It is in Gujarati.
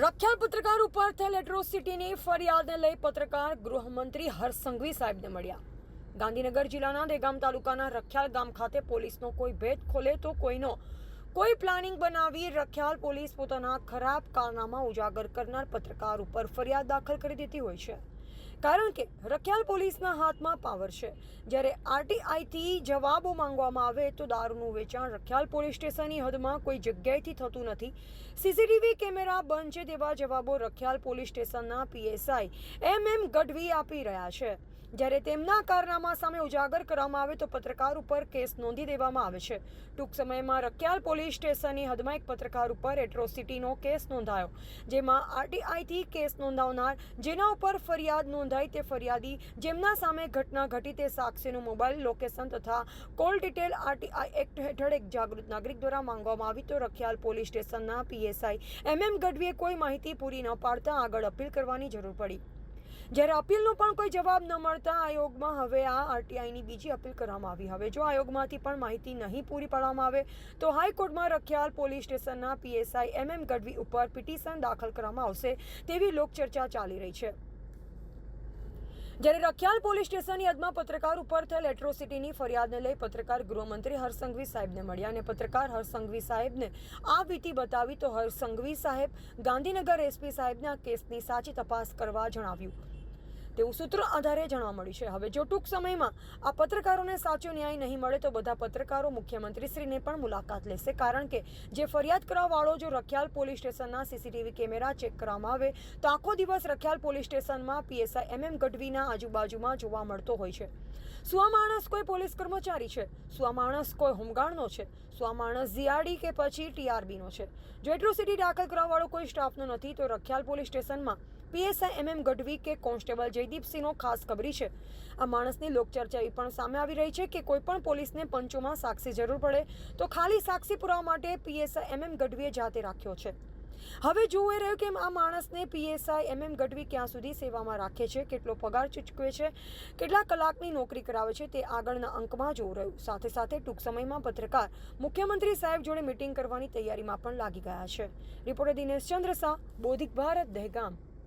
રખ્યાલ પત્રકાર ઉપર થયેલ એટ્રોસિટીની ફરિયાદને લઈ પત્રકાર ગૃહમંત્રી હર્ષ સાહેબને મળ્યા. ગાંધીનગર જિલ્લાના દેગામ તાલુકાના રખ્યાલ ગામ ખાતે પોલીસનો કોઈ ભેદ ખોલે તો કોઈનો. કોઈ પ્લાનિંગ બનાવી રખ્યાલ પોલીસ પોતાના ખરાબ કારનામા ઉજાગર કરનાર પત્રકાર ઉપર ફરિયાદ દાખલ કરી દેતી હોય છે. કારણ કે રખિયાલ પોલીસના હાથમાં પાવર છે. જ્યારે આરટીઆઈથી જવાબો માંગવામાં આવે તો દારૂનું વેચાણ રખિયાલ પોલીસ સ્ટેશનની હદમાં કોઈ જગ્યાએથી થતું નથી. સીસીટીવી કેમેરા બંધ છે તેવા જવાબો રખ્યાલ પોલીસ સ્ટેશનના પીએસઆઈ એમ એમ ગઢવી આપી રહ્યા છે. જ્યારે તેમના કારનામા સામે ઉજાગર કરવામાં આવે તો પત્રકાર ઉપર કેસ નોંધી દેવામાં આવે છે. ટૂંક સમયમાં રખિયાલ પોલીસ સ્ટેશનની હદમાં એક પત્રકાર ઉપર એટ્રોસિટીનો કેસ નોંધાયો, જેમાં આરટીઆઈથી કેસ નોંધાવનાર જેના ઉપર ફરિયાદ નોંધાઈ તે ફરિયાદી જેમના સામે ઘટના ઘટી તે સાક્ષીનું મોબાઈલ લોકેશન તથા કોલ ડિટેલ આરટીઆઈ એક્ટ હેઠળ એક જાગૃત નાગરિક દ્વારા માંગવામાં આવી તો રખિયાલ પોલીસ સ્ટેશનના પીએસઆઈ એમ એમ ગઢવીએ કોઈ માહિતી પૂરી ન પાડતા આગળ અપીલ કરવાની જરૂર પડી. જ્યારે અપીલનો પણ કોઈ જવાબ ન મળતા આયોગમાં હવે આ આરટીઆઈની બીજી અપીલ કરવામાં આવી. હવે જો આયોગમાંથી પણ માહિતી નહીં પૂરી પાડવામાં આવે તો હાઈકોર્ટમાં રખિયાલ પોલીસ સ્ટેશનના પીએસઆઈ એમ એમ ગઢવી ઉપર પિટિશન દાખલ કરવામાં આવશે તેવી લોકચર્ચા ચાલી રહી છે. જ્યારે રખિયાલ પોલીસ સ્ટેશનની હદમાં પત્રકાર ઉપર થયેલ એટ્રોસિટીની ફરિયાદને લઈ પત્રકાર ગૃહમંત્રી હરસંઘવી સાહેબને મળ્યા અને પત્રકાર હરસંઘવી સાહેબને આ વીતી બતાવી તો હરસંઘવી સાહેબ ગાંધીનગર એસપી સાહેબને કેસની સાચી તપાસ કરવા જણાવ્યું. તેવું સૂત્ર આધારે જાણવા મળ્યું છે. હવે જો ટૂંક સમયમાં આ પત્રકારોને સાચો ન્યાય નહીં મળે, તો બધા પત્રકારો મુખ્યમંત્રીશ્રીને પણ મુલાકાત લેશે. કારણ કે જે ફરિયાદ કરવાવાળો જો રખિયાલ પોલીસ સ્ટેશનના સીસીટીવી કેમેરા ચેક કરવામાં આવે, તો આખો દિવસ રખિયાલ પોલીસ સ્ટેશનમાં પીએસઆઈ એમ એમ ગઢવીના આજુબાજુમાં જોવા મળતો હોય છે. સુઆ માણસ કોઈ પોલીસ કર્મચારી છે? સુઆ માણસ કોઈ હોમગાર્ડનો છે? સુઆ માણસ જીઆરડી કે પછી ટીઆરબીનો છે? જો એટ્રોસિટી દાખલ કરવાવાળો કોઈ સ્ટાફનો નથી, તો રખિયાલ પોલીસ સ્ટેશનમાં પીએસઆઈ એમ એમ ગઢવી કે કોન્સ્ટેબલ જયદીપસિંહનો ખાસ ખબરી છે. આ માણસની લોકચર્ચા એ પણ સામે આવી રહી છે કે કોઈ પણ પોલીસને પંચોમાં સાક્ષી જરૂર પડે તો ખાલી સાક્ષી પુરાવા માટે પીએસઆઈ એમ એમ ગઢવીએ જાતે રાખ્યો છે. હવે જોવું એ રહ્યું કે આ માણસને પીએસઆઈ એમ એમ ગઢવી ક્યાં સુધી સેવામાં રાખે છે, કેટલો પગાર ચૂકવે છે, કેટલા કલાકની નોકરી કરાવે છે તે આગળના અંકમાં જોવું રહ્યું. સાથે સાથે ટૂંક સમયમાં પત્રકાર મુખ્યમંત્રી સાહેબ જોડે મિટિંગ કરવાની તૈયારીમાં પણ લાગી ગયા છે. રિપોર્ટર દિનેશ ચંદ્ર શાહ બોધિક ભારત, દહેગામ.